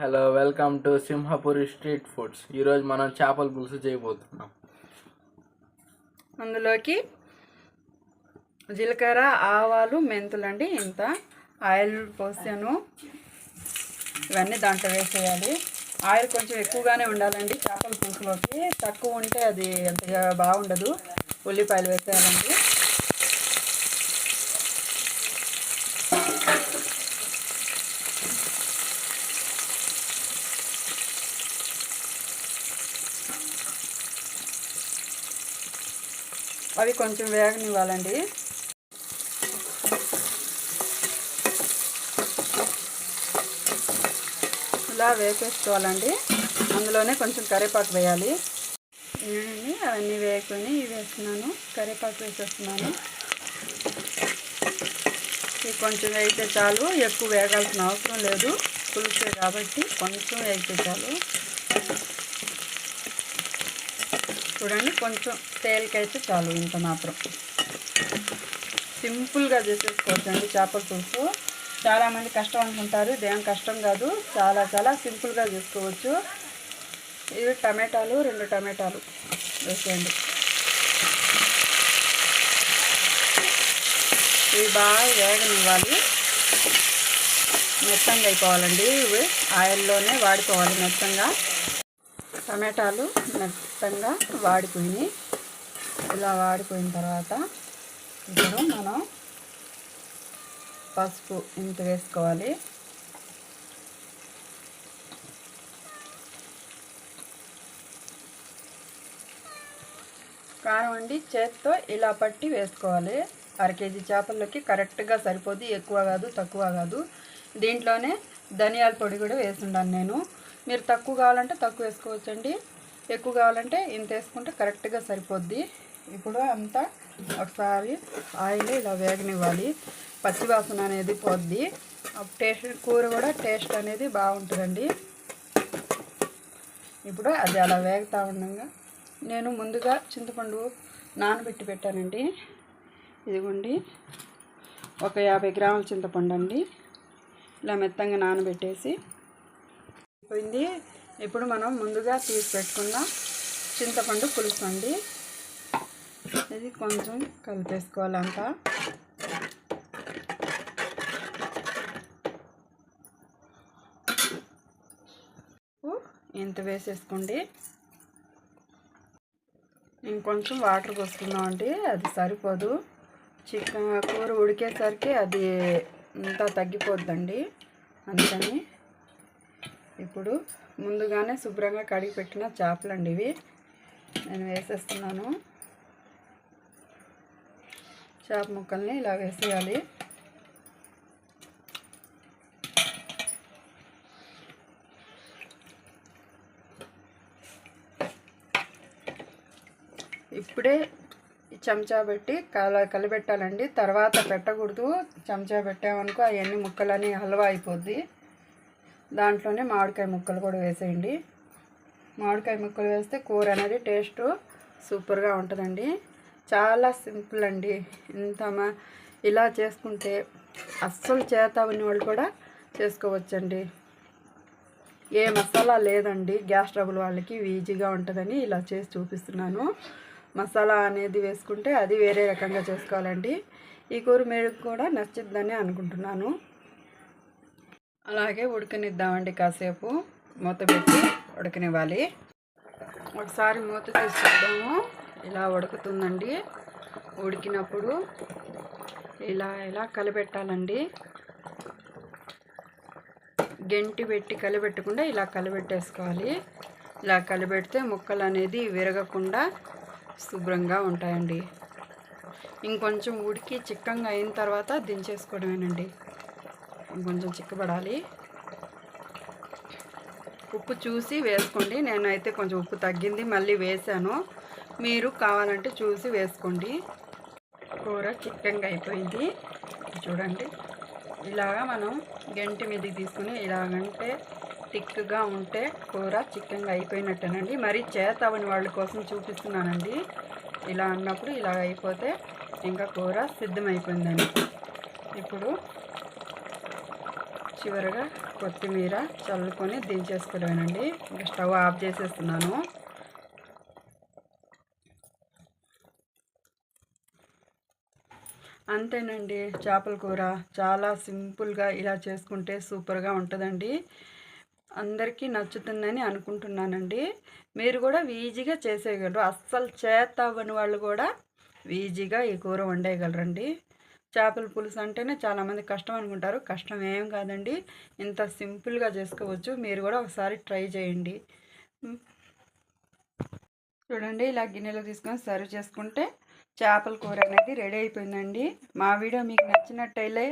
Hello welcome to Simhapuri street foods ఈరోజు మనం చేపల పులుసు చేయబోతున్నాం. అందులోకి జీలకర్ర ఆవాలు మెంతులండి ఇంత. ఆయిల్ పోసాను. ఇవన్నీ దాంట్లో వేసేయాలి. ఆయిల్ కొంచెం ఎక్కువగానే ఉండాలండి చేపల పులుసులోకి. తక్కువ ఉంటే అది అంతగా బాగుండదు. ఉల్లిపాయలు వేసేయాలండి. అవి కొంచెం వేగనివ్వాలండి. ఇలా వేసేసుకోవాలండి. అందులోనే కొంచెం కరివేపాకు వేయాలి. ఇవన్నీ అవన్నీ వేసుకొని ఇవి వేస్తున్నాను. కరివేపాకు వేసేస్తున్నాను. ఇవి కొంచెం వేగితే చాలు. ఎక్కువ వేగాల్సిన అవసరం లేదు. పులుసు కాబట్టి కొంచెం వేగితే చాలు. చూడండి కొంచెం తేలికైతే చాలు ఇంత మాత్రం. సింపుల్గా చేసేసుకోవచ్చండి చేపల పులుసు. చాలామంది కష్టం అనుకుంటారు ఇదేం కష్టం కాదు. చాలా చాలా సింపుల్గా చేసుకోవచ్చు. ఇవి టమాటాలు రెండు టమాటాలు వేసేయండి. ఇవి బాగా వేగనివ్వాలి. మెత్తంగా అయిపోవాలండి. ఇవి ఆయిల్లోనే వాడిపోవాలి మెత్తంగా. టమాటాలు మొత్తంగా వాడిపోయినాయి. ఇలా వాడిపోయిన తర్వాత ఇప్పుడు మనం పసుపు ఇంత వేసుకోవాలి. కారం అండి చేత్తో ఇలా పట్టి వేసుకోవాలి. అర కేజీ చేపల్లోకి కరెక్ట్గా సరిపోద్ది. ఎక్కువ కాదు తక్కువ కాదు. దీంట్లోనే ధనియాల పొడి కూడా వేసుండాను నేను. మీరు తక్కువ కావాలంటే తక్కువ వేసుకోవచ్చండి. ఎక్కువ కావాలంటే ఇంత వేసుకుంటే కరెక్ట్గా సరిపోద్ది. ఇప్పుడు అంతా ఒకసారి ఆయిల్ ఇలా వేగనివ్వాలి. పచ్చివాసన అనేది పోద్ది. టేస్ట్ కూర కూడా టేస్ట్ అనేది బాగుంటుందండి. ఇప్పుడు అది అలా వేగుతూ ఉండగా. నేను ముందుగా చింతపండు నానబెట్టి పెట్టానండి. ఇదిగోండి. ఒక యాభై గ్రాముల చింతపండు అండి ఇలా మెత్తంగా నానబెట్టేసి పోయింది ఇప్పుడు మనం ముందుగా తీసి పెట్టుకున్న చింతపండు పులుసు అండి ఇది కొంచెం కలిపేసుకోవాలంతా. ఇంత వేసేసుకోండి. ఇంకొంచెం వాటర్ పోసుకుందాం అండి అది సరిపోదు. చికెన్ కూర ఉడికేసరికి అది అంతా తగ్గిపోద్దండి. అందుకని ఇప్పుడు ముందుగానే శుభ్రంగా కడిగి పెట్టిన చేపలండి ఇవి. నేను వేసేస్తున్నాను. చేప ముక్కల్ని ఇలా వేసేయాలి. ఇప్పుడే చెంచా పెట్టి కల కలిపెట్టాలండి తర్వాత పెట్టకూడదు. చెంచా పెట్టామనుకో అవన్నీ ముక్కలని హల్వా అయిపోద్ది. దాంట్లోనే మామిడికాయ ముక్కలు కూడా వేసేయండి. మామిడికాయ ముక్కలు వేస్తే కూర అనేది టేస్ట్ సూపర్గా ఉంటుందండి. చాలా సింపుల్ అండి. ఇంత మా ఇలా చేసుకుంటే అస్సలు చేత ఉన్న వాళ్ళు కూడా చేసుకోవచ్చండి. ఏ మసాలా లేదండి. గ్యాస్ ట్రబుల్ వాళ్ళకి ఈజీగా ఉంటుందని ఇలా చేసి చూపిస్తున్నాను. మసాలా అనేది వేసుకుంటే అది వేరే రకంగా చేసుకోవాలండి. ఈ కూర మీరు కూడా నచ్చిద్దని అనుకుంటున్నాను. అలాగే ఉడకనిద్దామండి కాసేపు. మూత పెట్టి ఉడకనివ్వాలి. ఒకసారి మూత తీసుకుందాము ఇలా ఉడుకుతుందండి. ఉడికినప్పుడు ఇలా ఇలా కలిపెట్టాలండి గెంటి పెట్టి కలిపెట్టకుండా ఇలా కలిపెట్టేసుకోవాలి ఇలా కలిపెడితే ముక్కలు అనేది విరగకుండా శుభ్రంగా ఉంటాయండి. ఇంకొంచెం ఉడికి చిక్కంగా అయిన తర్వాత దించేసుకోవడమేనండి. కొంచెం చిక్కబడాలి. ఉప్పు చూసి వేసుకోండి. నేనైతే కొంచెం ఉప్పు తగ్గింది మళ్ళీ వేసాను. మీరు కావాలంటే చూసి వేసుకోండి. కూర చిక్కగా అయిపోయింది. చూడండి. ఇలాగా మనం గంటి మీదకి తీసుకుని ఇలాగంటే థిక్గా ఉంటే కూర చిక్కగా అయిపోయినట్టేనండి. మరి చేత అవని వాళ్ళ కోసం చూపిస్తున్నానండి. ఇలా అన్నప్పుడు ఇలా అయిపోతే ఇంకా కూర సిద్ధమైపోయిందండి. ఇప్పుడు చివరగా కొత్తిమీర చల్లుకొని దించేసుకోవడమేనండి ఇంకా స్టవ్ ఆఫ్ చేసేస్తున్నాను. అంతేనండి చేపల కూర చాలా సింపుల్గా ఇలా చేసుకుంటే సూపర్గా ఉంటుందండి. అందరికీ నచ్చుతుందని అనుకుంటున్నానండి. మీరు కూడా ఈజీగా చేసేయగలరు. అస్సలు చేత అవ్వని వాళ్ళు కూడా ఈజీగా ఈ కూర వండేయగలరండి. చేపల పులుసు అంటేనే చాలామంది కష్టం అనుకుంటారు. కష్టం ఏం కాదండి. ఇంత సింపుల్గా చేసుకోవచ్చు. మీరు కూడా ఒకసారి ట్రై చేయండి. చూడండి ఇలా గిన్నెలో తీసుకొని సర్వ్ చేసుకుంటే చేపల కూర అనేది రెడీ అయిపోయిందండి. మా వీడియో మీకు నచ్చినట్టయితే